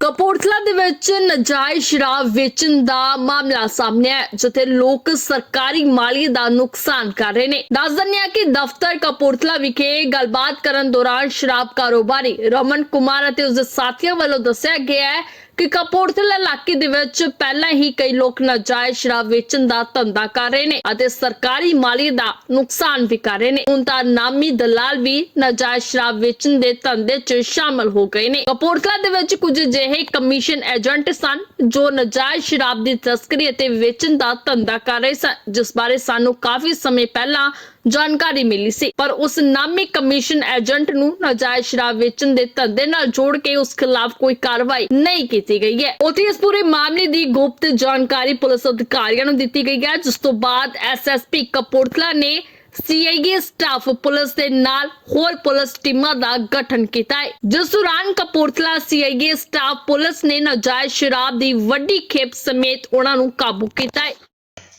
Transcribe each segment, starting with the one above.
ਕਪੂਰਥਲਾ ਦੇ ਵਿੱਚ ਨਜਾਇਜ਼ ਸ਼ਰਾਬ ਵੇਚਣ ਦਾ ਮਾਮਲਾ ਸਾਹਮਣੇ ਆਇਆ, ਜਿੱਥੇ ਲੋਕ ਸਰਕਾਰੀ ਮਾਲੀ ਦਾ ਨੁਕਸਾਨ ਕਰ ਰਹੇ ਨੇ। ਦੱਸ ਦਿੰਦੇ ਆ ਕਿ ਦਫ਼ਤਰ ਕਪੂਰਥਲਾ ਵਿਖੇ ਗੱਲਬਾਤ ਕਰਨ ਦੌਰਾਨ ਸ਼ਰਾਬ ਕਾਰੋਬਾਰੀ ਰਮਨ ਕੁਮਾਰ ਅਤੇ ਉਸਦੇ ਸਾਥੀਆਂ ਵੱਲੋਂ ਦੱਸਿਆ ਗਿਆ ਹੈ ਕਿ ਕਪੂਰਥਲਾ ਇਲਾਕੇ ਦੇ ਵਿੱਚ ਪਹਿਲਾਂ ਹੀ ਕਈ ਲੋਕ ਨਾਜਾਇਜ਼ ਸ਼ਰਾਬ ਵੇਚਣ ਦਾ ਧੰਦਾ ਕਰ ਰਹੇ ਨੇ ਅਤੇ ਸਰਕਾਰੀ ਮਾਲੀ ਦਾ ਨੁਕਸਾਨ ਵੀ ਕਰ ਰਹੇ ਨੇ। ਹੁਣ ਤਾਂ ਨਾਮੀ ਦਲਾਲ ਵੀ ਨਾਜਾਇਜ਼ ਸ਼ਰਾਬ ਵੇਚਣ ਦੇ ਧੰਦੇ 'ਚ ਸ਼ਾਮਲ ਹੋ ਗਏ ਨੇ। ਕਪੂਰਥਲਾ ਦੇ ਵਿੱਚ ਕੁਝ ਅਜਿਹੇ ਕਮਿਸ਼ਨ ਏਜੰਟ ਸਨ ਜੋ ਨਾਜਾਇਜ਼ ਸ਼ਰਾਬ ਦੀ ਤਸਕਰੀ ਅਤੇ ਵੇਚਣ ਦਾ ਧੰਦਾ ਕਰ ਰਹੇ ਸਨ, ਜਿਸ ਬਾਰੇ ਸਾਨੂੰ ਕਾਫੀ ਸਮੇਂ ਪਹਿਲਾਂ ਜਾਣਕਾਰੀ ਮਿਲੀ ਸੀ। ਪਰ ਉਸ ਨਾਮੀ ਕਮਿਸ਼ਨ ਏਜੰਟ ਨੂੰ ਨਾਜਾਇਜ਼ ਸ਼ਰਾਬ ਵੇਚਣ ਦੇ ਧੰਦੇ ਨਾਲ ਜੋੜ ਕੇ ਉਸ ਖਿਲਾਫ ਕੋਈ ਕਾਰਵਾਈ ਨਹੀਂ ਕੀਤੀ ਗਈ ਹੈ। ਉੱਥੇ ਇਸ ਪੂਰੇ ਮਾਮਲੇ ਦੀ ਗੁਪਤ ਜਾਣਕਾਰੀ ਪੁਲਿਸ ਅਧਿਕਾਰੀਆਂ ਨੂੰ ਦਿੱਤੀ ਗਈ ਹੈ, ਜਿਸ ਤੋਂ ਬਾਅਦ ਐਸਐਸਪੀ ਕਪੂਰਥਲਾ ਨੇ ਸੀਆਈਏ ਸਟਾਫ ਪੁਲਿਸ ਦੇ ਨਾਲ ਹੋਰ ਪੁਲਿਸ ਟੀਮਾਂ ਦਾ ਗਠਨ ਕੀਤਾ ਹੈ। ਜਿਸ ਦੌਰਾਨ ਕਪੂਰਥਲਾ ਸੀਆਈਏ ਸਟਾਫ ਪੁਲਿਸ ਨੇ ਨਾਜਾਇਜ਼ ਸ਼ਰਾਬ ਦੀ ਵੱਡੀ ਖੇਪ ਸਮੇਤ ਉਹਨਾਂ ਨੂੰ ਕਾਬੂ ਕੀਤਾ ਹੈ।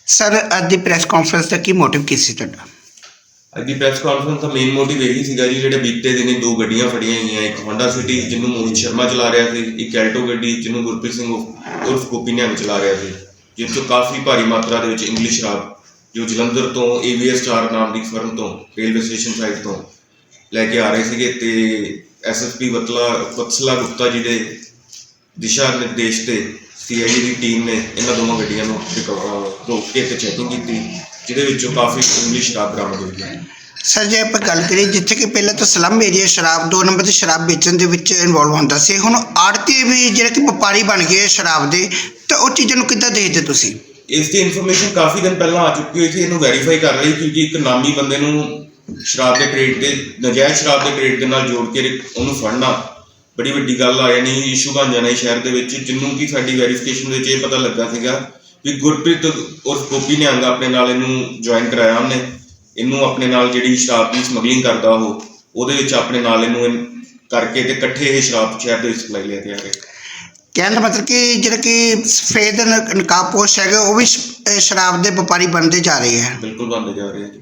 ਸਰ ਅੱਜ ਦੀ ਪ੍ਰੈਸ ਕਾਨਫਰੰਸ ਦਾ ਕੀ ਮੋਟਿਵ ਕੀ ਸੀ ਤੁਹਾਡਾ? ਅੱਗੇ ਪ੍ਰੈਸ ਕਾਨਫਰੰਸ ਦਾ ਮੇਨ ਮੋਟਿਵ ਇਹੀ ਸੀਗਾ ਜੀ, ਜਿਹੜੇ ਬੀਤੇ ਦਿਨੀ ਦੋ ਗੱਡੀਆਂ ਫੜੀਆਂ ਗਈਆਂ, ਇੱਕ ਹੋਂਡਾ ਸਿਟੀ ਜਿਹਨੂੰ ਮੋਹਿਤ ਸ਼ਰਮਾ ਚਲਾ ਰਿਹਾ ਸੀ, ਇੱਕ ਐਲਟੋ ਗੱਡੀ ਜਿਹਨੂੰ ਗੁਰਪ੍ਰੀਤ ਸਿੰਘ ਉਰਫ ਗੋਪੀ ਨਿਹੰਗ ਚਲਾ ਰਿਹਾ ਸੀ ਜਿਸ ਤੋਂ ਕਾਫੀ ਭਾਰੀ ਮਾਤਰਾ ਦੇ ਵਿੱਚ ਇੰਗਲਿਸ਼ ਸ਼ਰਾਬ ਜੋ ਜਲੰਧਰ ਤੋਂ ਏਵੀਐਸ ਸਟਾਰ ਨਾਮ ਦੀ ਫਰਮ ਤੋਂ ਰੇਲਵੇ ਸਟੇਸ਼ਨ ਸਾਈਡ ਤੋਂ ਲੈ ਕੇ ਆ ਰਹੇ ਸੀਗੇ ਤੇ ਐਸਐਸਪੀ ਵਤਲਾ, ਵਤਸਲਾ ਗੁਪਤਾ ਜੀ ਦੇ ਦਿਸ਼ਾ ਨਿਰਦੇਸ਼ ਤੇ ਸੀਆਈਏ ਦੀ ਟੀਮ ਨੇ ਇਹਨਾਂ ਦੋਵਾਂ ਗੱਡੀਆਂ ਨੂੰ ਰੋਕ ਕੇ ਤੇ ਚੈਕਿੰਗ ਕੀਤੀ। ਜਿਹਦੇ ਵਿੱਚੋਂ ਕਾਫੀ ਇੰਗਲਿਸ਼ ਸ਼ਰਾਬ ਬਰਾਮਦ ਹੋਈ ਹੈ ਸਰ ਜੇ ਆਪਾਂ ਗੱਲ ਕਰੀਏ ਜਿੱਥੇ ਕਿ ਪਹਿਲਾਂ ਤਾਂ ਸਲਮ ਏਰੀਆ ਸ਼ਰਾਬ ਦੋ ਨੰਬਰ ਤੇ ਸ਼ਰਾਬ ਵੇਚਣ ਦੇ ਵਿੱਚ ਇਨਵੋਲਵ ਹੁੰਦਾ ਸੀ ਹੁਣ ਆੜਤੀ ਵੀ ਜਿਹੜੇ ਕਿ ਵਪਾਰੀ ਬਣ ਗਏ ਸ਼ਰਾਬ ਦੇ ਤਾਂ ਉਹ ਚੀਜ਼ਾਂ ਨੂੰ ਕਿੱਦਾਂ ਦੇਖਦੇ ਤੁਸੀਂ? ਇਸ ਦੀ ਇਨਫੋਰਮੇਸ਼ਨ ਕਾਫੀ ਦਿਨ ਪਹਿਲਾਂ ਆ ਚੁੱਕੀ ਹੋਈ ਸੀ ਇਹਨੂੰ ਵੈਰੀਫਾਈ ਕਰ ਰਹੀ ਕਿਉਂਕਿ ਇੱਕ ਨਾਮੀ ਬੰਦੇ ਨੂੰ ਸ਼ਰਾਬ ਦੇ ਕ੍ਰੇਡ ਦੇ ਨਜਾਇਜ਼ ਸ਼ਰਾਬ ਦੇ ਕ੍ਰੇਡ ਦੇ ਨਾਲ ਜੋੜ ਕੇ ਉਹਨੂੰ ਫੜਨਾ ਬੜੀ ਵੱਡੀ ਗੱਲ ਆ ਯਾਨੀ ਇਸ਼ੂ ਬਣ ਜਾਣਾ ਸ਼ਹਿਰ ਦੇ ਵਿੱਚ ਜਿਹਨੂੰ ਕਿ ਸਾਡੀ ਵੈਰੀਫਿਕੇਸ਼ਨ ਵਿੱਚ ਇਹ ਪਤਾ ਲੱਗਾ ਸੀਗਾ। ਵੀ ਗੁਰਪ੍ਰੀਤ ਔਰ ਗੋਪੀ ਨਿਹੰਗ ਆਪਣੇ ਨਾਲ ਇਹਨੂੰ ਜੁਆਇਨ ਕਰਾਇਆ ਉਹਨੇ। ਇਹਨੂੰ ਆਪਣੇ ਨਾਲ ਜਿਹੜੀ ਸ਼ਰਾਬ ਦੀ ਸਮਗਲਿੰਗ ਕਰਦਾ ਉਹ ਉਹਦੇ ਵਿੱਚ ਆਪਣੇ ਨਾਲ ਇਹਨੂੰ ਇਹ ਕਰਕੇ ਤੇ ਇਕੱਠੇ ਇਹ ਸ਼ਰਾਬ ਸ਼ਹਿਰ ਦੇ ਵਿੱਚ ਸਪਲਾਈ ਲੈ ਕੇ ਆ ਰਹੇ ਕਹਿਣ ਦਾ ਮਤਲਬ ਕਿ ਜਿਹੜਾ ਕਿ ਸਫੇਦ ਨ- ਨਕਾਬਪੋਸ਼ ਹੈਗੇ ਉਹ ਵੀ ਸ਼- ਇਹ ਸ਼ਰਾਬ ਦੇ ਵਪਾਰੀ ਬਣਦੇ ਜਾ ਰਹੇ ਹੈ। ਬਿਲਕੁਲ ਬੰਦੇ ਜਾ ਰਹੇ ਆ ਜੀ।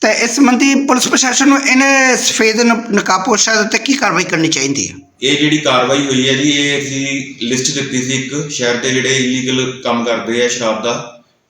ਤਾਂ ਇਸ ਸੰਬੰਧੀ ਪੁਲਿਸ ਪ੍ਰਸ਼ਾਸਨ ਨੂੰ ਇਹਨੇ ਸਫੇਦ ਨ- ਨਕਾਬਪੋਸ਼ਾਂ ਦੇ ਉੱਤੇ ਕੀ ਕਾਰਵਾਈ ਕਰਨੀ ਚਾਹੀਦੀ ਹੈ? ਇਹ ਜਿਹੜੀ ਕਾਰਵਾਈ ਹੋਈ ਹੈ ਜੀ ਇਹ ਅਸੀਂ ਲਿਸਟ ਦਿੱਤੀ ਸੀ ਇੱਕ ਸ਼ਹਿਰ ਦੇ ਜਿਹੜੇ ਇਲੀਗਲ ਕੰਮ ਕਰਦੇ ਆ ਸ਼ਰਾਬ ਦਾ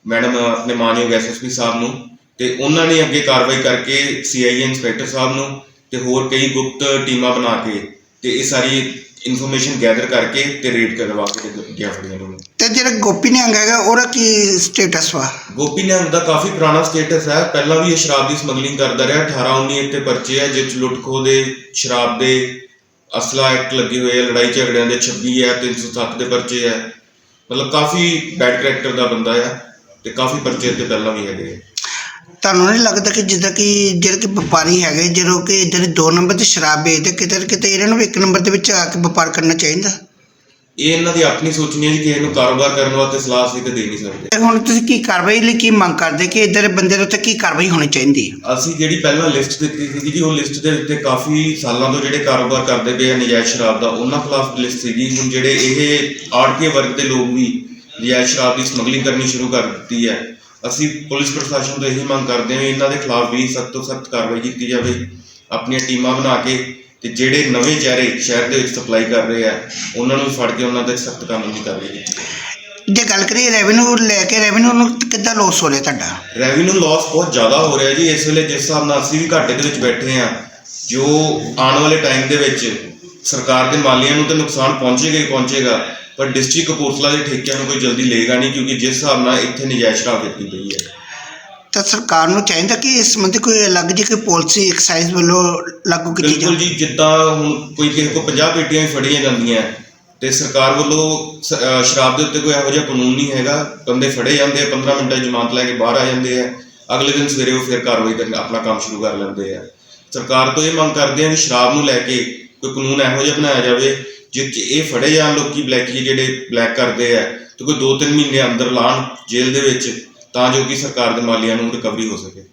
ਮੈਡਮ ਆਪਣੇ ਮਾਨਯੋਗ ਐਸਐਸਪੀ ਸਾਹਿਬ ਨੂੰ ਤੇ ਉਹਨਾਂ ਨੇ ਅੱਗੇ ਕਾਰਵਾਈ ਕਰਕੇ ਸੀਆਈਏ ਇੰਸਪੈਕਟਰ ਸਾਹਿਬ ਨੂੰ ਤੇ ਹੋਰ ਕਈ ਗੁਪਤ ਟੀਮਾਂ ਬਣਾ ਕੇ ਤੇ ਇਹ ਸਾਰੀ ਇਨਫੋਰਮੇਸ਼ਨ ਗੈਦਰ ਕਰਕੇ ਤੇ ਰੇਡ ਕਰਵਾ ਕੇ ਤੇ ਗਿਆ ਫੜੀਆਂ ਨੂੰ ਤੇ ਜਿਹੜਾ ਗੋਪੀ ਨਿਹੰਗ ਹੈਗਾ ਉਹਦਾ ਕੀ ਸਟੇਟਸ ਵਾ? ਗੋਪੀ ਨਿਹੰਗ ਦਾ ਕਾਫੀ ਪੁਰਾਣਾ ਸਟੇਟਸ ਹੈ। ਪਹਿਲਾਂ ਵੀ ਇਹ ਸ਼ਰਾਬ ਦੀ ਸਮਗਲਿੰਗ ਕਰਦਾ ਰਿਹਾ 18 19 ਇੱਥੇ ਪਰਚੇ ਹੈ ਜਿਸ 'ਚ ਲੁੱਟ ਖੋਹ ਦੇ ਸ਼ਰਾਬ ਦੇ ਅਸਲਾ ਐਕਟ ਲੱਗੇ ਹੋਏ ਆ ਲੜਾਈ ਝਗੜਿਆਂ ਦੇ 26 ਹੈ 307 ਦੇ ਪਰਚੇ ਹੈ। ਮਤਲਬ ਕਾਫੀ ਬੈਡ ਕਰੈਕਟਰ ਦਾ ਬੰਦਾ ਆ ਤੇ ਕਾਫੀ ਪਰਚੇ ਤੇ ਪਹਿਲਾਂ ਵੀ ਹੈਗੇ ਤੁਹਾਨੂੰ ਨਹੀਂ ਲੱਗਦਾ ਕਿ ਜਿੱਦਾਂ ਕਿ ਜਿਹੜੇ ਕਿ ਵਪਾਰੀ ਹੈਗੇ ਜਦੋਂ ਕਿ ਜਿਹੜੇ ਦੋ ਨੰਬਰ ਤੇ ਸ਼ਰਾਬ ਵੇਚਦੇ, ਕਿਤੇ ਕਿਤੇ ਇਹਨਾਂ ਨੂੰ ਵੀ ਨੰਬਰ ਦੇ ਵਿੱਚ ਆ ਕੇ ਵਪਾਰ ਕਰਨਾ ਚਾਹੀਦਾ? ਇਹ ਇਹਨਾਂ ਦੀ ਆਪਣੀ ਸੋਚਣੀ ਹੈ ਜੀ ਕਿ ਇਹਨੂੰ ਕਾਰੋਬਾਰ ਕਰਨ ਵਾਸਤੇ ਸਲਾਹ ਅਸੀਂ ਤੇ ਦੇ ਨਹੀਂ ਸਕਦੇ। ਤੇ ਹੁਣ ਤੁਸੀਂ ਕੀ ਕਾਰਵਾਈ ਲਈ ਕੀ ਮੰਗ ਕਰਦੇ ਕਿ ਇਧਰ ਬੰਦੇ ਦੇ ਉੱਤੇ ਕੀ ਕਾਰਵਾਈ ਹੋਣੀ ਚਾਹੀਦੀ ਹੈ? ਅਸੀਂ ਜਿਹੜੀ ਪਹਿਲਾਂ ਲਿਸਟ ਦਿੱਤੀ ਸੀ ਜੀ ਉਹ ਲਿਸਟ ਦੇ ਉੱਤੇ ਕਾਫੀ ਸਾਲਾਂ ਤੋਂ ਜਿਹੜੇ ਕਾਰੋਬਾਰ ਕਰਦੇ ਪਏ ਆ ਨਜਾਇਜ਼ ਸ਼ਰਾਬ ਦਾ ਉਹਨਾਂ ਖਿਲਾਫ ਲਿਸਟ ਸੀਗੀ। ਹੁਣ ਜਿਹੜੇ ਇਹ ਆੜਤੀ ਵਰਗ ਦੇ ਲੋਕ ਵੀ ਨਜਾਇਜ਼ ਸ਼ਰਾਬ ਦੀ ਸਮਗਲਿੰਗ ਕਰਨੀ ਸ਼ੁਰੂ ਕਰ ਦਿੱਤੀ ਹੈ। ਅਸੀਂ ਪੁਲਿਸ ਪ੍ਰਸ਼ਾਸਨ ਤੋਂ ਇਹੀ ਮੰਗ ਕਰਦੇ ਹਾਂ ਇਹਨਾਂ ਦੇ ਖਿਲਾਫ ਵੀ ਸਖਤ ਤੋਂ ਸਖਤ ਕਾਰਵਾਈ ਕੀਤੀ ਜਾਵੇ ਆਪਣੀਆਂ ਟੀਮਾਂ ਬਣਾ ਕੇ ਤੇ ਜਿਹੜੇ ਨਵੇਂ ਚਿਹਰੇ ਸ਼ਹਿਰ ਦੇ ਵਿੱਚ ਸਪਲਾਈ ਕਰ ਰਹੇ ਆ ਉਹਨਾਂ ਨੂੰ ਫੜ ਕੇ ਉਹਨਾਂ ਤੇ ਸਖਤ ਕਾਨੂੰਨੀ ਕਾਰਵਾਈ ਕੀਤੀ ਜਾਵੇ। ਜੇ ਗੱਲ ਕਰੀਏ ਰੈਵਨਿਊ ਲੈ ਕੇ ਰੈਵਨਿਊ ਨੂੰ ਕਿੱਦਾਂ ਲੋਸ ਹੋ ਰਿਹਾ ਤੁਹਾਡਾ? ਰੈਵਨਿਊ ਲਾਸ ਬਹੁਤ ਜ਼ਿਆਦਾ ਹੋ ਰਿਹਾ ਜੀ। ਇਸ ਵੇਲੇ ਜਿਸ ਹਿਸਾਬ ਨਾਲ ਅਸੀਂ ਵੀ ਘਾਟੇ ਦੇ ਵਿੱਚ ਬੈਠੇ ਆ ਜੋ ਆਉਣ ਵਾਲੇ ਟਾਈਮ ਦੇ ਵਿੱਚ ਸਰਕਾਰ ਦੇ ਮਾਲੀਆਂ ਨੂੰ ਤਾਂ ਨੁਕਸਾਨ ਪਹੁੰਚੇਗਾ ਹੀ ਪਹੁੰਚੇਗਾ ਪਰ ਡਿਸਟ੍ਰਿਕਟ ਕਪੂਰਥਲਾ ਦੇ ਠੇਕਿਆਂ ਨੂੰ ਕੋਈ ਜਲਦੀ ਲਏਗਾ ਨਹੀਂ ਕਿਉਂਕਿ ਜਿਸ ਹਿਸਾਬ ਨਾਲ ਇੱਥੇ ਨਜਾਇਜ਼ ਸ਼ਰਾਬ ਵੇਚੀ ਪਈ ਹੈ। ਤਾਂ ਸਰਕਾਰ ਨੂੰ ਚਾਹੀਦਾ ਕਿ ਇਸ ਸੰਬੰਧੀ ਕੋਈ ਅਲੱਗ ਜਿਹੀ ਕੋਈ ਪਾਲਿਸੀ ਐਕਸਾਈਜ਼ ਵੱਲੋਂ ਲਾਗੂ ਕੀਤੀ ਬਿਲਕੁਲ ਜਾਵੇ ਜੀ, ਜਿੱਦਾਂ ਹੁਣ ਕੋਈ ਕਿਸੇ ਕੋ 50 ਪੇਟੀਆਂ ਵੀ ਫੜੀਆਂ ਜਾਂਦੀਆਂ ਤੇ ਸਰਕਾਰ ਵੱਲੋਂ ਸ- ਅਹ ਸ਼ਰਾਬ ਦੇ ਉੱਤੇ ਕੋਈ ਇਹੋ ਜਿਹਾ ਕਾਨੂੰਨ ਨਹੀਂ ਹੈਗਾ। ਬੰਦੇ ਫੜੇ ਜਾਂਦੇ ਆ 15 ਮਿੰਟਾਂ 'ਚ ਜ਼ਮਾਨਤ ਲੈ ਕੇ ਬਾਹਰ ਆ ਜਾਂਦੇ ਆ। ਅਗਲੇ ਦਿਨ ਸਵੇਰੇ ਉਹ ਫਿਰ ਕਾਰਵਾਈ ਕਰਨ, ਆਪਣਾ ਕੰਮ ਸ਼ੁਰੂ ਕਰ ਲੈਂਦੇ ਆ। ਸਰਕਾਰ ਤੋਂ ਇਹ ਮੰਗ ਕਰਦੇ ਆ ਕਿ ਸ਼ਰਾਬ ਨੂੰ ਲੈ ਕੇ ਕੋਈ ਕਾਨੂੰਨ ਇਹੋ ਜਿਹਾ ਬਣਾਇਆ ਜਾਵੇ ਜਿਸ 'ਚ ਇਹ ਫੜੇ ਜਾਣ ਲੋਕੀ ਬਲੈਕੀ ਜਿਹੜੇ ਬਲੈਕ ਕਰਦੇ ਆ ਤੇ ਕੋਈ 2-3 ਮਹੀਨੇ ਅੰਦਰ ਲਾਣ ਜੇਲ੍ਹ ਦੇ ਵਿੱਚ। ਤਾਂ ਜੋ ਕਿ ਸਰਕਾਰ ਦੇ ਮਾਲੀਆਂ ਨੂੰ ਰਿਕਵਰੀ ਹੋ ਸਕੇ।